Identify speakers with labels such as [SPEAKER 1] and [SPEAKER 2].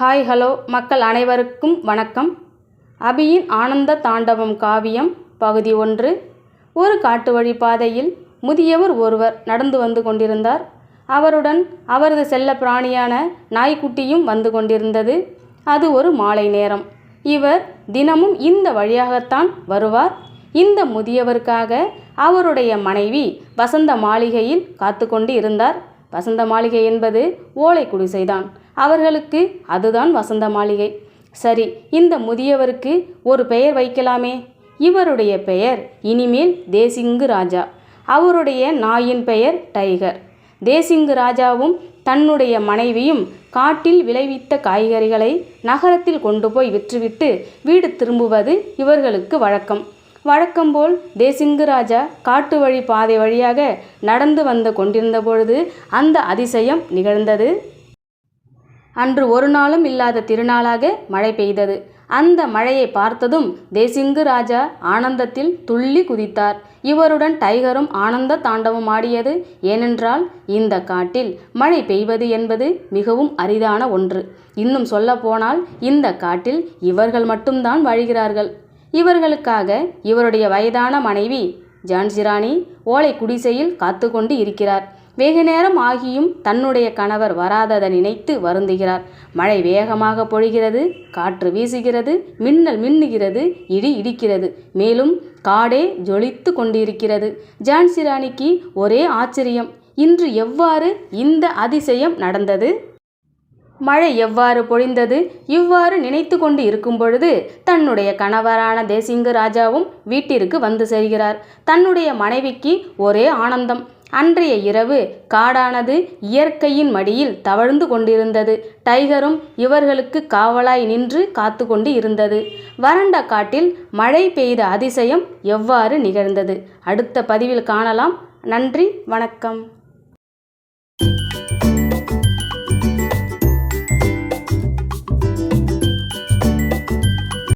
[SPEAKER 1] Hi hello. மக்கள் அனைவருக்கும் வணக்கம். அபியின் ஆனந்த தாண்டவம் காவியம் பகுதி ஒன்று. ஒரு காட்டு வழி பாதையில் முதியவர் ஒருவர் நடந்து வந்து கொண்டிருந்தார். அவருடன் அவரது செல்ல பிராணியான நாய்க்குட்டியும் வந்து கொண்டிருந்தது. அது ஒரு மாலை நேரம். இவர் தினமும் இந்த வழியாகத்தான் வருவார். இந்த முதியவருக்காக அவருடைய மனைவி வசந்த மாளிகையில் காத்து கொண்டு இருந்தார். வசந்த மாளிகை என்பது ஓலை குடிசைதான். அவர்களுக்கு அதுதான் வசந்த மாளிகை. சரி இந்த முதியவருக்கு ஒரு பெயர் வைக்கலாமே. இவருடைய பெயர் இனிமேல் தேசிங்கு ராஜா. அவருடைய நாயின் பெயர் டைகர். தேசிங்கு ராஜாவும் தன்னுடைய மனைவியும் காட்டில் விளைவித்த காய்கறிகளை நகரத்தில் கொண்டு போய் விற்றுவிட்டு வீடு திரும்புவது இவர்களுக்கு வழக்கம். வழக்கம்போல் தேசிங்கு ராஜா காட்டு வழி பாதை வழியாக நடந்து வந்து கொண்டிருந்த பொழுது அந்த அதிசயம் நிகழ்ந்தது. அன்று ஒரு நாளும் இல்லாத திருநாளாக மழை பெய்தது. அந்த மழையை பார்த்ததும் தேசிங்கு ராஜா ஆனந்தத்தில் துள்ளி குதித்தார். இவருடன் டைகரும் ஆனந்த தாண்டவம் ஆடியது. ஏனென்றால் இந்த காட்டில் மழை பெய்வது என்பது மிகவும் அரிதான ஒன்று. இன்னும் சொல்லப்போனால் இந்த காட்டில் இவர்கள் மட்டும்தான் வாழ்கிறார்கள். இவர்களுக்காக இவருடைய வயதான மனைவி ஜான்சிராணி ஓலை குடிசையில் காத்து கொண்டு இருக்கிறார். வெகு நேரம் ஆகியும் தன்னுடைய கணவர் வராததை நினைத்து வருந்துகிறார். மழை வேகமாக பொழிகிறது காற்று வீசுகிறது மின்னல் மின்னுகிறது இடி இடிக்கிறது. மேலும் காடே ஜொலித்து கொண்டிருக்கிறது. ஜான்சிராணிக்கு ஒரே ஆச்சரியம் இன்று எவ்வாறு இந்த அதிசயம் நடந்தது? மழை எவ்வாறு பொழிந்தது? இவ்வாறு நினைத்து கொண்டு இருக்கும் பொழுது தன்னுடைய கணவரான தேசிங்கு ராஜாவும் வீட்டிற்கு வந்து செல்கிறார் தன்னுடைய மனைவிக்கு ஒரே ஆனந்தம் அன்றைய இரவு காடானது இயற்கையின் மடியில் தவழ்ந்து கொண்டிருந்தது. டைகரும் இவர்களுக்கு காவலாய் நின்று காத்து கொண்டு இருந்தது. வறண்ட காட்டில் மழை பெய்த அதிசயம் எவ்வாறு நிகழ்ந்தது? அடுத்த பதிவில் காணலாம். நன்றி வணக்கம்.